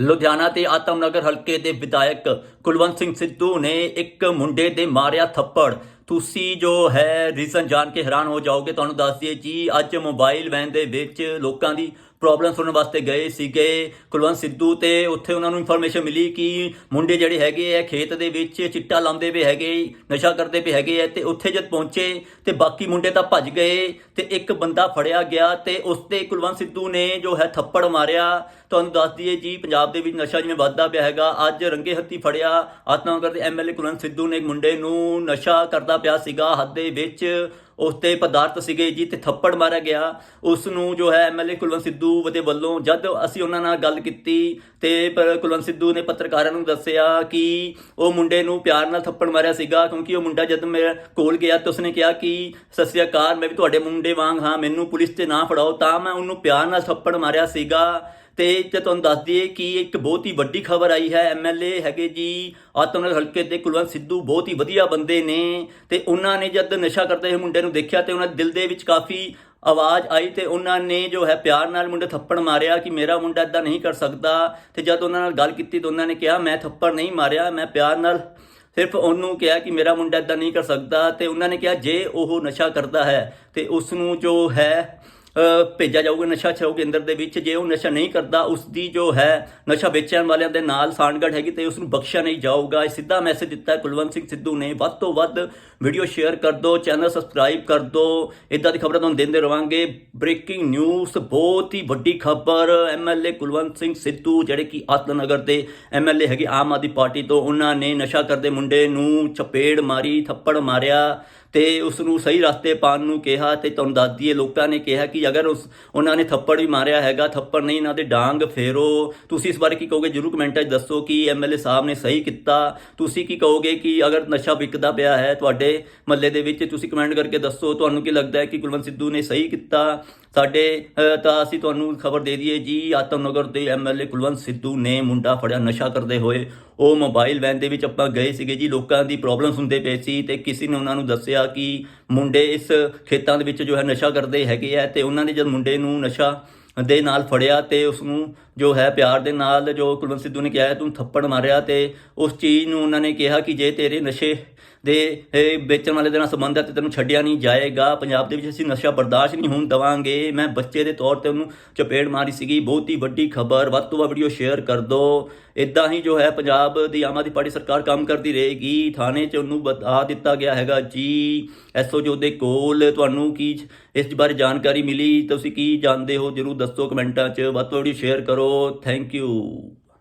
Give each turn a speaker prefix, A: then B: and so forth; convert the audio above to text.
A: ਲੁਧਿਆਣਾ ਤੇ ਆਤਮਨਗਰ ਹਲਕੇ ਦੇ ਵਿਧਾਇਕ ਕੁਲਵੰਤ ਸਿੰਘ ਸਿੱਧੂ ਨੇ ਇੱਕ ਮੁੰਡੇ ਦੇ ਮਾਰਿਆ ਥੱਪੜ। ਤੁਸੀਂ ਜੋ ਹੈ ਰੀਜ਼ਨ ਜਾਣ ਕੇ ਹੈਰਾਨ ਹੋ ਜਾਓਗੇ, ਤੁਹਾਨੂੰ ਦੱਸ ਦਈਏ ਜੀ, ਅੱਜ ਮੋਬਾਈਲ ਵੈਨ ਦੇ ਵਿੱਚ ਲੋਕਾਂ ਦੀ ਪ੍ਰੋਬਲਮ ਸੁਣਨ ਵਾਸਤੇ ਗਏ ਸੀਗੇ। ਕੁਲਵੰਤ ਸਿੱਧੂ ਤੇ ਉੱਥੇ ਉਹਨਾਂ ਨੂੰ ਇਨਫੋਰਮੇਸ਼ਨ ਮਿਲੀ ਕਿ ਮੁੰਡੇ ਜਿਹੜੇ ਹੈਗੇ ਆ, ਖੇਤ ਦੇ ਵਿੱਚ ਚਿੱਟਾ ਲਾਉਂਦੇ ਪਏ ਹੈਗੇ, ਨਸ਼ਾ ਕਰਦੇ ਪਏ ਹੈਗੇ ਆ, ਤੇ ਉੱਥੇ ਜਦ ਪਹੁੰਚੇ ਤੇ ਬਾਕੀ ਮੁੰਡੇ ਤਾਂ ਭੱਜ ਗਏ ਤੇ ਇੱਕ ਬੰਦਾ ਫੜਿਆ ਗਿਆ ਤੇ ਉਸ ਤੇ ਕੁਲਵੰਤ ਸਿੱਧੂ ਨੇ ਜੋ ਹੈ ਥੱਪੜ ਮਾਰਿਆ। ਤੁਹਾਨੂੰ ਦੱਸ ਦਈਏ ਜੀ, ਪੰਜਾਬ ਦੇ ਵਿੱਚ ਨਸ਼ਾ ਜਿਵੇਂ ਵੱਧਦਾ ਪਿਆ ਹੈਗਾ, ਅੱਜ ਰੰਗੇ ਹੱਥੀ ਫੜਿਆ। ਆਤਮਨਗਰ ਦੇ ਐਮਐਲਏ ਕੁਲਵੰਤ ਸਿੱਧੂ ਨੇ ਮੁੰਡੇ ਨੂੰ ਨਸ਼ਾ ਕਰਦਾ ਪਿਆ ਸੀਗਾ ਹੱਥ ਦੇ ਵਿੱਚ। ਉਸ ਤੇ ਪਦਾਰਥ ਸੀਗੇ ਜੀ ਤੇ ਥੱਪੜ ਮਾਰਿਆ ਗਿਆ। ਉਸ ਨੂੰ ਜੋ ਹੈ ਐਮਐਲਏ ਕੁਲਵੰਤ ਸਿੱਧੂ ਦੇ ਵੱਲੋਂ ਜਦ ਅਸੀਂ ਉਹਨਾਂ ਨਾਲ ਗੱਲ ਕੀਤੀ ਤੇ ਪਰ ਕੁਲਵੰਤ ਸਿੱਧੂ ਨੇ ਪੱਤਰਕਾਰਾਂ ਨੂੰ ਦੱਸਿਆ ਕਿ ਉਹ ਮੁੰਡੇ ਨੂੰ ਪਿਆਰ ਨਾਲ ਥੱਪੜ ਮਾਰਿਆ ਸੀਗਾ ਕਿਉਂਕਿ ਉਹ ਮੁੰਡਾ ਜਦ ਮੇਰੇ ਕੋਲ ਗਿਆ ਤਾਂ ਉਸਨੇ ਕਿਹਾ ਕਿ, ਸਤਿ ਸ੍ਰੀ ਅਕਾਲ, ਮੈਂ ਵੀ ਤੁਹਾਡੇ ਮੁੰਡੇ ਵਾਂਗ ਹਾਂ, ਮੈਨੂੰ ਪੁਲਿਸ ਤੇ ਨਾ ਫੜਾਓ। ਤਾਂ ਮੈਂ ਉਹਨੂੰ ਪਿਆਰ ਨਾਲ ਥੱਪੜ ਮਾਰਿਆ ਸੀਗਾ। ਤੇ ਤੇ ਤੁਹਾਨੂੰ ਦੱਸ ਦਈਏ ਕਿ ਇੱਕ ਬਹੁਤ ਹੀ ਵੱਡੀ ਖਬਰ ਆਈ ਹੈ ਐਮਐਲਏ ਹੈਗੇ ਜੀ ਆਤਮਨਗਰ ਹਲਕੇ ਦੇ ਕੁਲਵੰਤ ਸਿੱਧੂ ਬਹੁਤ ਹੀ ਵਧੀਆ ਬੰਦੇ ਨੇ ਤੇ ਉਹਨਾਂ ਨੇ ਜਦ ਨਸ਼ਾ ਕਰਦੇ ਹੋਏ ਮੁੰਡੇ ਨੂੰ ਦੇਖਿਆ ਤੇ ਉਹਨਾਂ ਦੇ ਦਿਲ ਦੇ ਵਿੱਚ ਕਾਫੀ ਆਵਾਜ਼ ਆਈ ਤੇ ਉਹਨਾਂ ਨੇ ਜੋ ਹੈ ਪਿਆਰ ਨਾਲ ਮੁੰਡੇ ਥੱਪੜ ਮਾਰਿਆ ਕਿ ਮੇਰਾ ਮੁੰਡਾ ਇਦਾਂ ਨਹੀਂ ਕਰ ਸਕਦਾ ਤੇ ਜਦ ਉਹਨਾਂ ਨਾਲ ਗੱਲ ਕੀਤੀ ਤਾਂ ਉਹਨਾਂ ਨੇ ਕਿਹਾ, ਮੈਂ ਥੱਪੜ ਨਹੀਂ ਮਾਰਿਆ, ਮੈਂ ਪਿਆਰ ਨਾਲ ਸਿਰਫ ਉਹਨੂੰ ਕਿਹਾ ਕਿ ਮੇਰਾ ਮੁੰਡਾ ਇਦਾਂ ਨਹੀਂ ਕਰ ਸਕਦਾ। ਤੇ ਉਹਨਾਂ ਨੇ ਕਿਹਾ, ਜੇ ਉਹ ਨਸ਼ਾ ਕਰਦਾ ਹੈ ਤੇ ਉਸ ਨੂੰ ਜੋ ਹੈ ਭੇਜਿਆ ਜਾਊਗਾ, ਨਸ਼ਾ ਛਾਉ ਕੇਂਦਰ ਦੇ ਵਿੱਚ। ਜੇ ਉਹ ਨਸ਼ਾ ਨਹੀਂ ਕਰਦਾ ਉਸ ਦੀ ਜੋ ਹੈ, ਨਸ਼ਾ ਵੇਚਣ ਵਾਲਿਆਂ ਦੇ ਨਾਲ ਸਾਂਠਗੜ ਹੈਗੀ, ਤੇ ਉਸ ਨੂੰ ਬਖਸ਼ਿਆ ਨਹੀਂ ਜਾਊਗਾ। ਇਹ ਸਿੱਧਾ ਮੈਸੇਜ ਦਿੱਤਾ ਕੁਲਵੰਤ ਸਿੰਘ ਸਿੱਧੂ ਨੇ। ਵੱਧ ਤੋਂ ਵੱਧ ਵੀਡੀਓ ਸ਼ੇਅਰ ਕਰ ਦਿਓ ਚੈਨਲ ਸਬਸਕ੍ਰਾਈਬ ਕਰ ਦਿਓ ਇਦਾਂ ਦੀ ਖਬਰਾਂ ਤੁਹਾਨੂੰ ਦਿੰਦੇ ਰਵਾਂਗੇ। ਬ੍ਰੇਕਿੰਗ ਨਿਊਜ਼ ਬਹੁਤ ਹੀ ਵੱਡੀ ਖਬਰ। ਐਮਐਲਏ ਕੁਲਵੰਤ ਸਿੰਘ ਸਿੱਧੂ, ਜਿਹੜੇ ਕਿ ਆਤਮਨਗਰ ਦੇ ਐਮਐਲਏ ਹੈਗੇ, ਆਮ ਆਦਮੀ ਪਾਰਟੀ ਤੋਂ, ਉਹਨਾਂ ਨੇ ਨਸ਼ਾ ਕਰਦੇ ਮੁੰਡੇ ਨੂੰ ਚਪੇੜ ਮਾਰੀ, ਥੱਪੜ ਮਾਰਿਆ ਤੇ ਉਸ ਨੂੰ ਸਹੀ ਰਸਤੇ ਪਾਉਣ ਨੂੰ ਕਿਹਾ ਤੇ ਤੁਹਾਨੂੰ ਦੱਸ ਦਈਏ, ਲੋਕਾਂ ਨੇ ਕਿਹਾ ਕਿ ਅਗਰ ਉਸ ਉਹਨਾਂ ਨੇ ਥੱਪੜ ਵੀ ਮਾਰਿਆ ਹੈਗਾ, ਥੱਪੜ ਨਹੀਂ, ਇਹਨਾਂ ਦੇ ਡਾਂਗ ਫੇਰੋ। ਤੁਸੀਂ ਇਸ ਬਾਰੇ ਕੀ ਕਹੋਗੇ? ਜਰੂਰ ਕਮੈਂਟਾਂ 'ਚ ਦੱਸੋ ਕਿ ਐਮਐਲਏ ਸਾਹਿਬ ਨੇ ਸਹੀ ਕੀਤਾ। ਤੁਸੀਂ ਕੀ ਕਹੋਗੇ ਕਿ ਅਗਰ ਨਸ਼ਾ ਵਿਕਦਾ ਪਿਆ ਹੈ ਤੁਹਾਡੇ ਮਹੱਲੇ ਦੇ ਵਿੱਚ, ਤੁਸੀਂ ਕਮੈਂਟ ਕਰਕੇ ਦੱਸੋ। ਤੁਹਾਨੂੰ ਕੀ ਲੱਗਦਾ ਹੈ ਕਿ ਕੁਲਵੰਤ ਸਿੱਧੂ ਨੇ ਸਹੀ ਕੀਤਾ? ਸਾਡੇ ਤਾਂ ਅਸੀਂ ਤੁਹਾਨੂੰ ਖਬਰ ਦੇ ਦਈਏ ਜੀ, ਆਤਮਨਗਰ ਦੇ ਐਮਐਲਏ ਕੁਲਵੰਤ ਸਿੱਧੂ ਨੇ ਮੁੰਡਾ ਫੜਿਆ, ਨਸ਼ਾ ਕਰਦੇ ਹੋਏ। ਉਹ ਮੋਬਾਈਲ ਵੈਨ ਦੇ ਵਿੱਚ ਆਪਾਂ ਗਏ ਸੀਗੇ ਜੀ, ਲੋਕਾਂ ਦੀ ਪ੍ਰੋਬਲਮ ਹੁੰਦੇ ਪਏ ਸੀ ਤੇ ਕਿਸੇ ਨੇ ਉਹਨਾਂ ਨੂੰ ਦੱਸਿਆ ਕਿ ਮੁੰਡੇ ਇਸ ਖੇਤਾਂ ਦੇ ਵਿੱਚ ਜੋ ਹੈ ਨਸ਼ਾ ਕਰਦੇ ਹੈਗੇ ਆ ਤੇ ਉਹਨਾਂ ਨੇ ਜਦ ਮੁੰਡੇ ਨੂੰ ਨਸ਼ਾ ਦੇ ਨਾਲ ਫੜਿਆ ਤੇ ਉਸ ਨੂੰ ਜੋ ਹੈ ਪਿਆਰ ਦੇ ਨਾਲ, ਜੋ ਕੁਲਵੰਤ ਸਿੱਧੂ ਨੇ ਕਿਹਾ ਤੂੰ ਥੱਪੜ ਮਾਰਿਆ ਤੇ ਉਸ ਚੀਜ਼ ਨੂੰ ਉਹਨਾਂ ਨੇ ਕਿਹਾ ਕਿ ਜੇ ਤੇਰੇ ਨਸ਼ੇ ਦੇ ਵੇਚਣ ਵਾਲੇ ਦੇ ਨਾਲ ਸੰਬੰਧ ਹੈ ਤੇ ਤੈਨੂੰ ਛੱਡਿਆ ਨਹੀਂ ਜਾਏਗਾ। ਪੰਜਾਬ ਦੇ ਵਿੱਚ ਅਸੀਂ ਨਸ਼ਾ ਬਰਦਾਸ਼ਤ ਨਹੀਂ ਹੋਣ ਦਵਾਂਗੇ। ਮੈਂ ਬੱਚੇ ਦੇ ਤੌਰ ਤੇ ਉਹਨੂੰ ਚਪੇੜ ਮਾਰੀ ਸੀਗੀ। ਬਹੁਤ ਹੀ ਵੱਡੀ ਖਬਰ। ਵੱਧ ਤੋਂ ਵੱਧ ਵੀਡੀਓ ਸ਼ੇਅਰ ਕਰ ਦਿਓ ਇਦਾਂ ਹੀ ਜੋ ਹੈ ਪੰਜਾਬ ਦੀ ਆਮ ਆਦਮੀ ਪਾਰਟੀ ਸਰਕਾਰ ਕੰਮ ਕਰਦੀ ਰਹੇਗੀ। ਥਾਣੇ 'ਚ ਉਹਨੂੰ ਬਤਾ ਦਿੱਤਾ ਗਿਆ ਹੈਗਾ ਜੀ। ਐਸਓਜੀ ਦੇ ਕੋਲ। ਤੁਹਾਨੂੰ ਕੀ ਇਸ ਬਾਰੇ ਜਾਣਕਾਰੀ ਮਿਲੀ? ਤੁਸੀਂ ਕੀ ਜਾਣਦੇ ਹੋ? ਜਰੂਰ ਦੱਸੋ ਕਮੈਂਟਾਂ 'ਚ। ਵੱਧ ਤੋਂ ਵੱਧ ਸ਼ੇਅਰ ਕਰੋ। bro. Thank you.